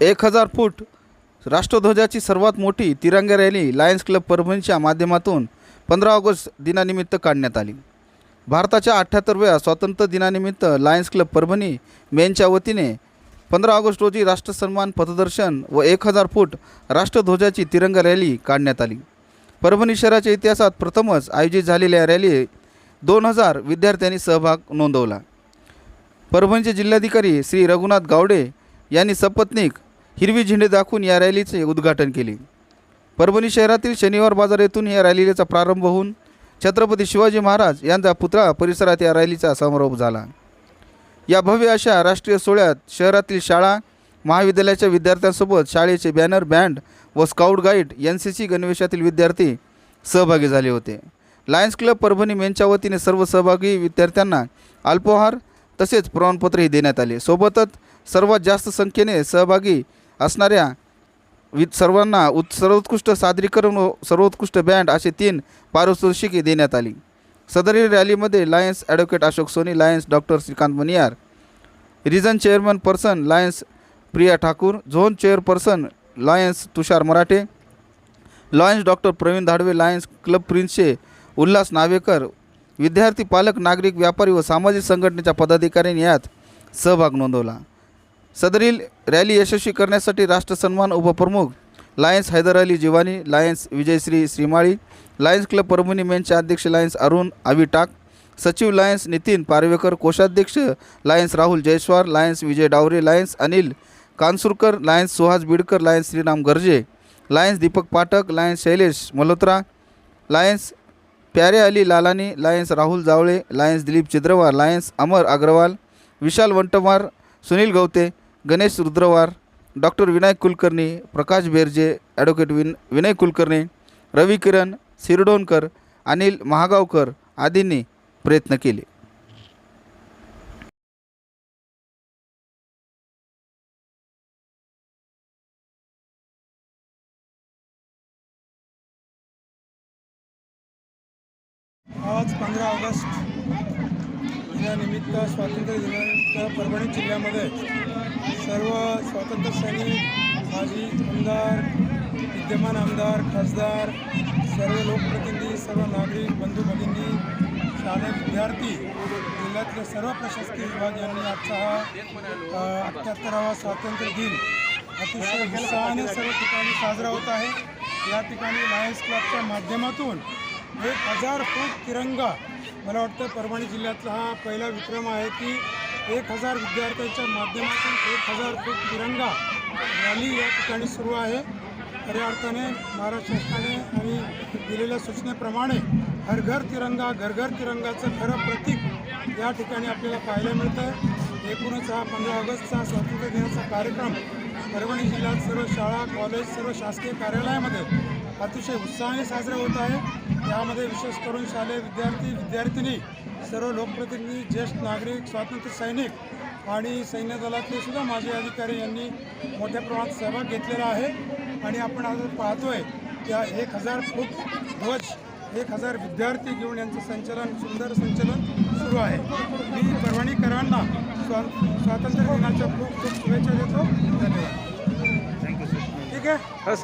एक हजार फूट राष्ट्रध्वजाची सर्वात मोठी तिरंगा रॅली लायन्स क्लब परभणीच्या माध्यमातून पंधरा ऑगस्ट दिनानिमित्त काढण्यात आली. भारताच्या अठ्ठ्याहत्तरव्या स्वातंत्र्य दिनानिमित्त लायन्स क्लब परभणी मेनच्या वतीने पंधरा ऑगस्ट रोजी राष्ट्रसन्मान पथदर्शन व एक हजार फूट राष्ट्रध्वजाची तिरंगा रॅली काढण्यात आली. परभणी शहराच्या इतिहासात प्रथमच आयोजित झालेल्या या रॅली दोन हजार विद्यार्थ्यांनी सहभाग नोंदवला. परभणीचे जिल्हाधिकारी श्री रघुनाथ गावडे यांनी सपत्नीक हिरवी झेंडे दाखवून या रॅलीचे उद्घाटन केले. परभणी शहरातील शनिवार बाजार येथून या रॅलीचा प्रारंभ होऊन छत्रपती शिवाजी महाराज यांचा पुतळा परिसरात या रॅलीचा समारोप झाला. या भव्य अशा राष्ट्रीय सोहळ्यात शहरातील शाळा महाविद्यालयाच्या विद्यार्थ्यांसोबत शाळेचे बॅनर बँड व scout guide N C C गणवेशातील विद्यार्थी सहभागी झाले होते. लायन्स क्लब परभणी मेनच्या वतीने सर्व सहभागी विद्यार्थ्यांना अल्पोहार तसेच प्रमाणपत्रही देण्यात आले. सोबतच सर्वात जास्त संख्येने सहभागी असणाऱ्या वि सर्वांना उत् सर्वोत्कृष्ट सादरीकरण व सर्वोत्कृष्ट बँड असे तीन पारितोषिके देण्यात आली. सदरील रॅलीमध्ये Lions advocate Ashok Soni Lions doctor Shrikant Maniyar region chairman person Lions Priya Thakur zone chairperson Lions Tushar Marathe Lions doctor Pravin Dhadve Lions club प्रिन्सचे Ulhas Navekar विद्यार्थी पालक नागरिक व्यापारी व सामाजिक संघटनेच्या पदाधिकाऱ्यांनी यात सहभाग नोंदवला. सदरील रॅली यशस्वी करण्यासाठी राष्ट्रसन्मान उपप्रमुख Lions Haidar Ali Jiwani Lions Vijayshri Shrimali Lions club Parbhani मेनचे अध्यक्ष लायन्स अरुण आविटाक सचिव लायन्स नितीन पारवेकर कोषाध्यक्ष Lions Rahul Jaiswar Lions Vijay Daware Lions Anil Kansurkar Lions Suhas Bidkar Lions Shriram Garje Lions Deepak Pathak Lions Shailesh Malhotra Lions Pyare Ali Lalani Lions Rahul Jawale Lions Dilip Chidrawar Lions Amar Agrawal Vishal Vantmar Sunil Gavate Ganesh Rudrawar doctor Vinayak Kulkarni Prakash Berje advocate win Vinay Kulkarni Ravi Kiran Sirdonkar Anil Mahagaonkar आदींनी प्रयत्न केले. आज पंधरा August दिनानिमित्त स्वातंत्र्य दिनानिमित्त परभणी जिल्ह्यामध्ये सर्व स्वातंत्र्य सैनिक माजी आमदार विद्यमान आमदार खासदार सर्व लोकप्रतिनिधी सर्व नागरिक बंधू भगिनी शालेय विद्यार्थी जिल्ह्यातले सर्व प्रशासकीय विभाग यांनी आजचा हा अठ्ठ्याहत्तरावा स्वातंत्र्य दिन अतिशय उत्साहाने सर्व ठिकाणी साजरा होत आहे. या ठिकाणी लायन्स क्लबच्या माध्यमातून एक हजार फूट तिरंगा मला वाटतं परभणी जिल्ह्यातला हा पहिला विक्रम आहे की एक हजार विद्यार्थ्यांच्या माध्यमातून एक हजार फूट तिरंगा रॅली या ठिकाणी सुरू आहे. खऱ्या अर्थाने महाराष्ट्र शासनाने आणि दिलेल्या सूचनेप्रमाणे हर घर तिरंगा घर घर तिरंगाचं खरं प्रतीक या ठिकाणी आपल्याला पाहायला मिळतं आहे एकूणच हा पंधरा ऑगस्टचा स्वातंत्र्य दिनाचा कार्यक्रम परभणी जिल्ह्यात सर्व शाळा कॉलेज सर्व शासकीय कार्यालयामध्ये अतिशय उत्साहाने साजरा होत आहे. यामध्ये विशेष करून शालेय विद्यार्थी विद्यार्थिनी सर्व लोकप्रतिनिधी ज्येष्ठ नागरिक स्वातंत्र्य सैनिक आणि सैन्य दलातले सुद्धा माजी अधिकारी यांनी मोठ्या प्रमाणात सहभाग घेतलेला आहे. आणि आपण आज पाहतोय त्या एक हजार फूट ध्वज एक हजार विद्यार्थी घेऊन यांचं संचलन सुंदर संचलन सुरू आहे. मी परभणीकरांना स्वा स्वातंत्र्य दिनाच्या खूप खूप शुभेच्छा देतो. धन्यवाद. ठीक आहे?